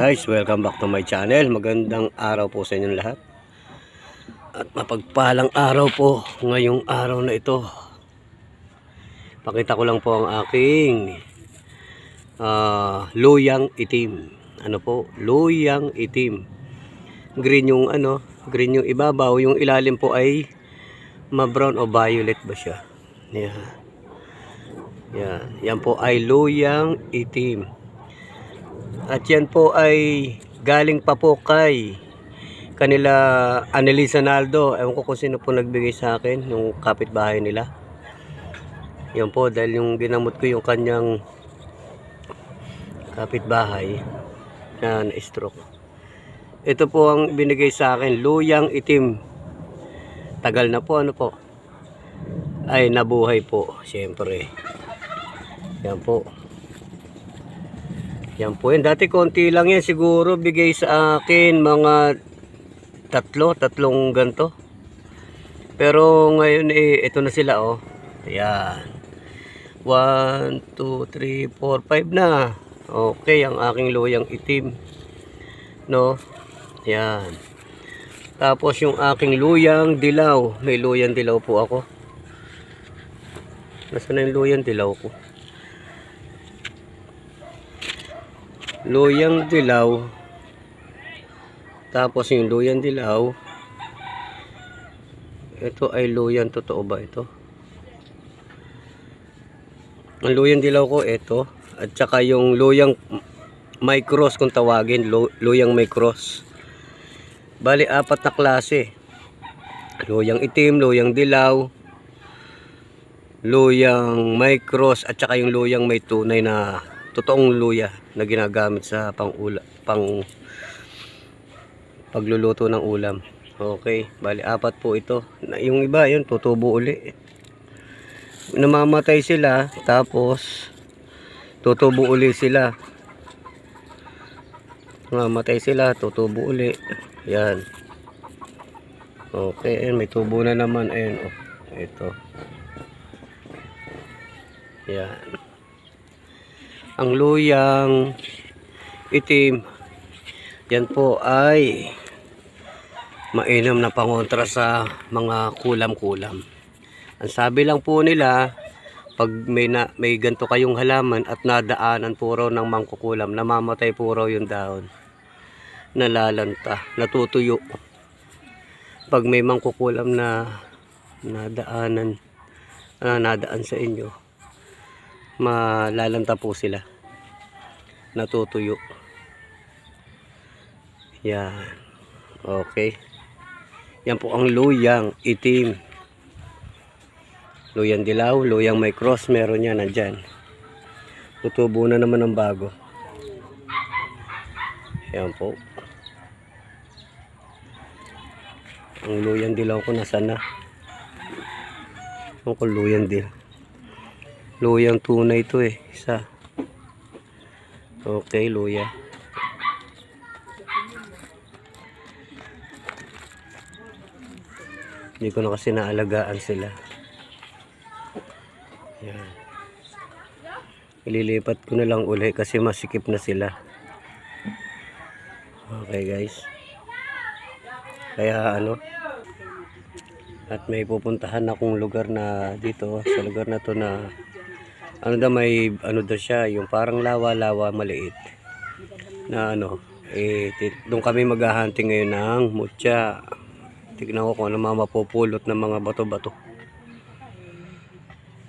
guys, welcome back to my channel. Magandang araw po sa inyong lahat. At mapagpalang araw po ngayong araw na ito. Pakita ko lang po ang aking ah, luyang itim. Ano po? Luyang itim. Green yung ano, green yung ibabaw, yung ilalim po ay ma-brown o violet ba siya? Yan. Yan. Yan po ay luyang itim. At yan po ay galing pa po kay kanila Annalisa Naldo. Ewan ko kung sino po nagbigay sa akin, yung kapitbahay nila. Yan po, dahil yung ginamot ko yung kanyang kapitbahay na na-stroke. Ito po ang binigay sa akin, luyang itim. Tagal na po, ano po? Ay, nabuhay po, siyempre. Yan po. Yan po yun. Dati konti lang yan. Siguro bigay sa akin mga tatlo, tatlong ganto. Pero ngayon eh, ito na sila oh. Yan. 1, 2, 3, 4, 5 na. Okay, ang aking luyang itim. No? Yan. Tapos yung aking luyang dilaw. May luyang dilaw po ako. Nasaan na yung luyang dilaw ko? Luyang dilaw. Tapos yung luyang dilaw ito ay luyang totoo ba ito? Ang luyang dilaw ko ito. At saka yung luyang may cross kung tawagin lu- luyang may cross bali apat na klase. Luyang itim, luyang dilaw luyang may cross at saka yung luyang may tunay na totoong luya na ginagamit sa pang pang pagluluto ng ulam. Okay, bali apat po ito. Yung iba, yun tutubo uli. Namamatay sila tapos tutubo uli sila. Namamatay sila, tutubo uli. Yan. Okay, ayun, may tubo na naman. Ayun, oh. Ito. Yan ang luyang itim. Yan po ay mainam na pangontra sa mga kulam-kulam. Ang sabi lang po nila pag may, na, may ganto kayong halaman at nadaanan po raw ng mangkukulam namamatay po raw yung dahon nalalanta natutuyo. Pag may mangkukulam na nadaanan na nadaan sa inyo malalanta po sila natutuyo. Yan. Okay. Yan po ang luyang itim. Luyang dilaw luyang may cross meron yan nandyan. Tutubo na naman ng bago. Yan po. Ang luyang dilaw ko nasa na? Ang luyang dilaw luyang tunay to eh isa okay luya. Hindi ko na kasi naalagaan sila. Yan. Ililipat ko na lang uli kasi masikip na sila. Okay guys. Kaya ano? At may pupuntahan akong lugar na dito sa lugar na to na ano daw may ano daw siya yung parang lawa-lawa maliit. Na ano eh doon kami maghahunting ngayon ng mutya. Tignan ko kung ano mga mapupulot ng mga bato-bato.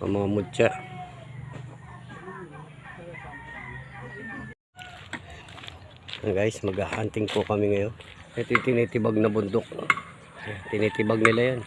Ang mga mutya. Ayan guys maghahunting po kami ngayon. Ito yung tinitibag na bundok. Tinitibag nila yan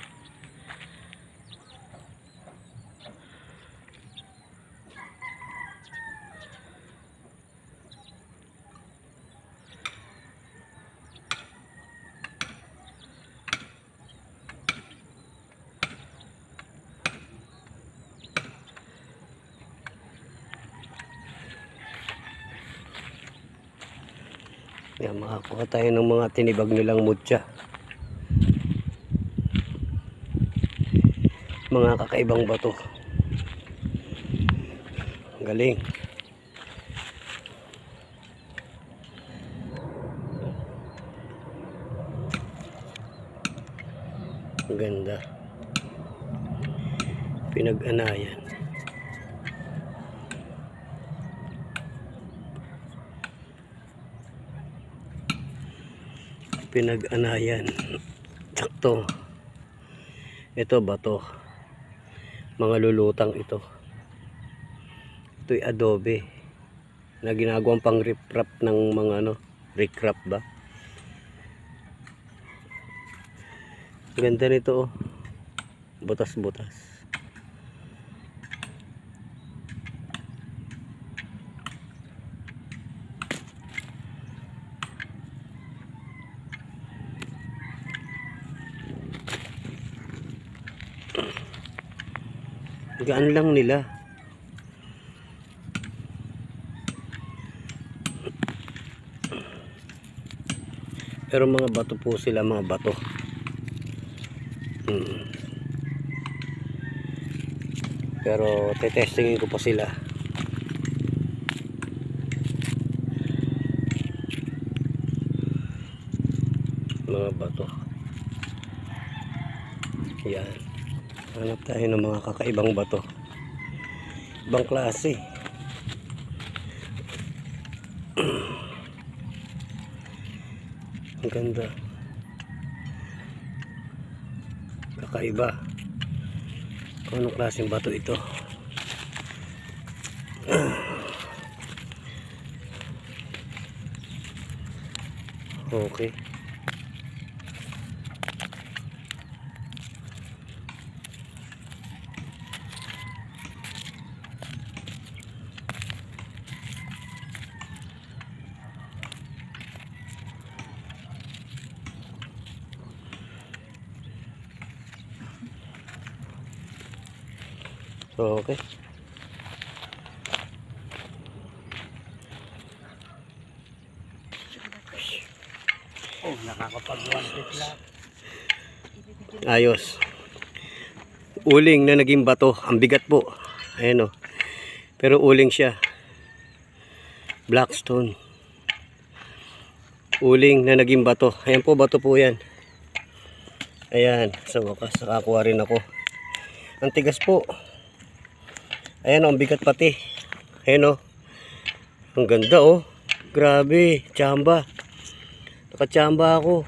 makakuha tayo ng mga tinibag nilang mutya. Mga kakaibang bato. Galing. Ganda. Pinag-anayan. Pinag-anayan. Sakto. Ito bato. Mga lulutang ito. Ito'y adobe na ginagawang pang riprap ng mga ano, recrap ba? Ganda nito oh. Butas-butas. Gaan lang nila. Pero mga bato po sila, mga bato. Mm. Pero tetestingin ko pa sila. Mga bato. Yan. Hanap tayo ng mga kakaibang bato. Ibang klase. Ang ganda. Kakaiba. Kung anong klaseng bato ito. Okay. Okay. Oh, nakakapag one trip lang. Ayos. Uling na naging bato. Ang bigat po. Ayan o. Pero uling siya. Blackstone. Uling na naging bato. Ayan po, bato po yan. Ayan. Sa wakas, nakakuha rin ako. Ang tigas po. Ayan o, ang bigat pati. Ayan o. Ang ganda o. Grabe. Tsamba. Nakatsamba ako.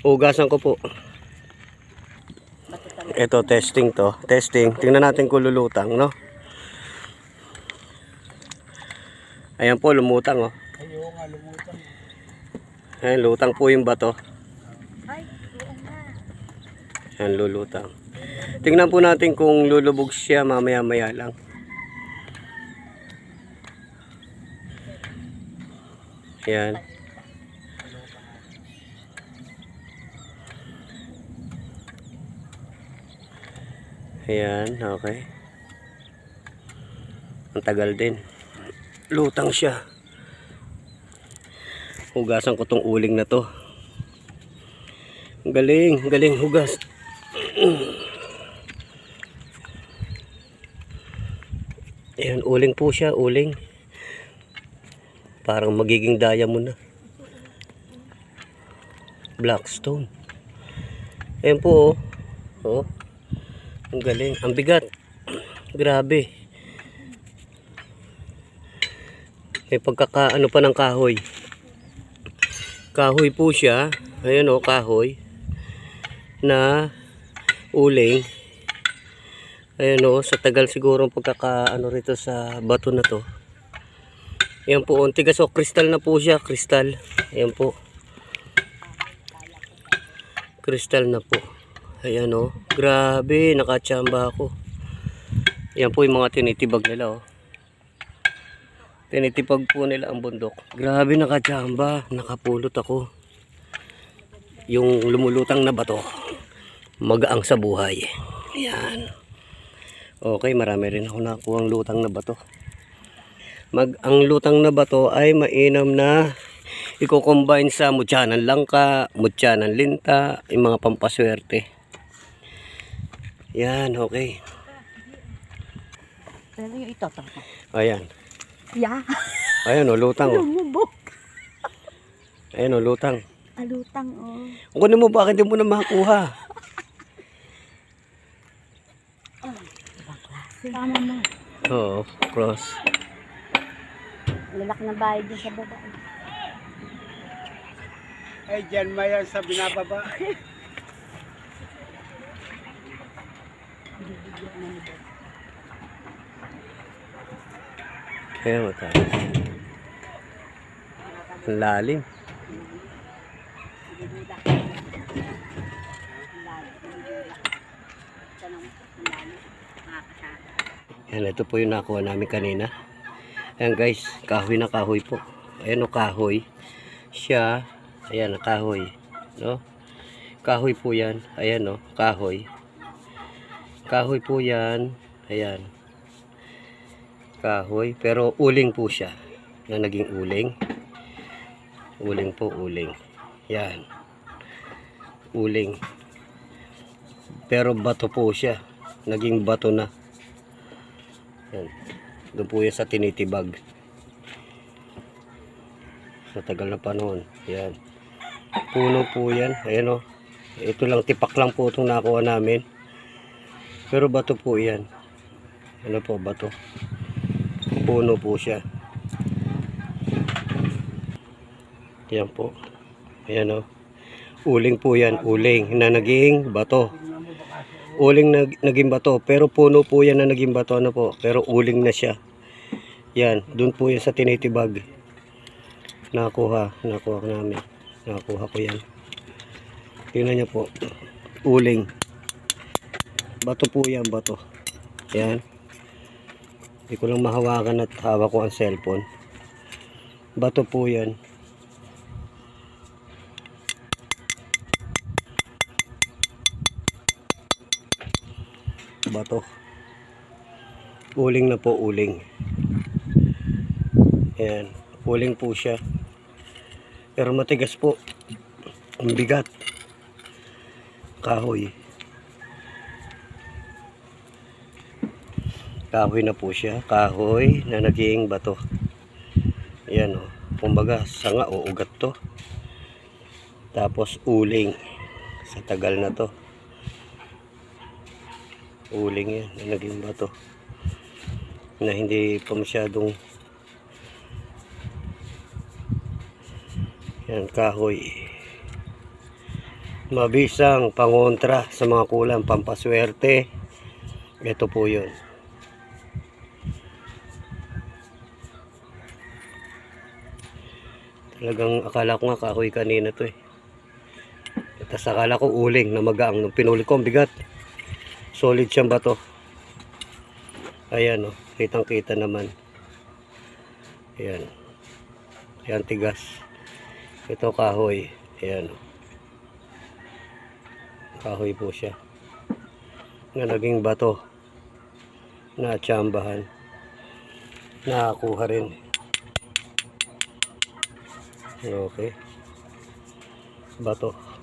Hugasan ko po. Ito, testing to. Testing. Tingnan natin kung lulutang, no? Ayan po, lumutang, oh. Ayaw nga lumutang. Ayan, lutang po yung bato. Ayan, lulutang. Tingnan po natin kung lulubog siya mamaya-maya lang. Ayan. Ayan, okay. Ang tagal din. Lutang siya. Hugasan ko tong uling na to. Galing, galing hugas. Uling po siya, uling. Parang magiging diamond na. Blackstone. Ayan po, oh. Oh. Ang galing. Ang bigat. Grabe. May pagkakaano pa ng kahoy. Kahoy po siya. Ayan o, kahoy. Na uling. Ayan o, sa tagal siguro pagkakaano rito sa bato na to. Ayan po, ang tigas o, kristal na po siya. Kristal. Ayan po. Kristal na po. Ayan o. Grabe, nakatsamba ako. Ayan po yung mga tinitibag nila o. Tinitipag po nila ang bundok. Grabe nakatsamba. Nakapulot ako. Yung lumulutang na bato. Magaang sa buhay. Ayan. Okay, marami rin ako nakuha ang lutang na bato. Mag, ang lutang na bato ay mainam na iko-combine sa mutya ng langka, mutya ng linta, yung mga pampaswerte. Yan, okay. Pero yung ito, tama. Ayan. Yeah. Ayan o, lutang oh. o. Lumubok. Ayan o, lutang. Ah, Alutang o. Oh. Kunin mo, bakit hindi mo na makakuha? Ah. Tama mo. Oo, cross. Lalaki ng bahay din sa baba. Ay, dyan mayan sa binababa. Kaya mataas. Ang lalim. Yan, ito po yung nakuha namin kanina. Ayan guys, kahoy na kahoy po. Ayan o kahoy. Siya, ayan na kahoy. No? Kahoy po yan. Ayan o, kahoy. Kahoy po yan. Ayan. Kahoy. Pero uling po siya. Na naging uling. Uling po, uling. Yan. Uling. Pero bato po siya. Naging bato na. Yan. Doon po yan sa tinitibag. Sa tagal na panahon. Yan. Puno po yan. Ayan o. Ito lang, tipak lang po itong nakuha namin. Pero bato po yan. Ano po, bato. Puno po siya. Yan po. Ayan o. Uling po yan. Uling na naging bato. Uling na naging bato. Pero puno po yan na naging bato. Ano po. Pero uling na siya. Yan. Doon po yan sa tinitibag. Nakuha. Nakuha ko namin. Nakuha ko yan. Tingnan niyo po. Uling. Bato po yan. Bato. Yan. Hindi ko lang mahawakan at hawak ko ang cellphone. Bato po yan. Bato uling na po uling. Ayan uling po siya. Pero matigas po. Ang bigat. Kahoy. Kahoy na po siya. Kahoy na naging bato. Ayan o kumbaga sanga o ugat to. Tapos uling. Sa tagal na to uling yan na naging bato. Na hindi pa masyadong yan kahoy. Mabisang pangontra sa mga kulang pampaswerte. Ito po yun. Talagang akala ko nga kahoy kanina to eh. Tapos akala ko uling na magaang nung pinuli ko ang bigat solid siyang bato. Ayan o kitang kita naman. Ayan. Ayan tigas. Ito kahoy. Ayan o kahoy po siya. Na naging bato. Na tsambahan nakakuha rin. Okay. Bato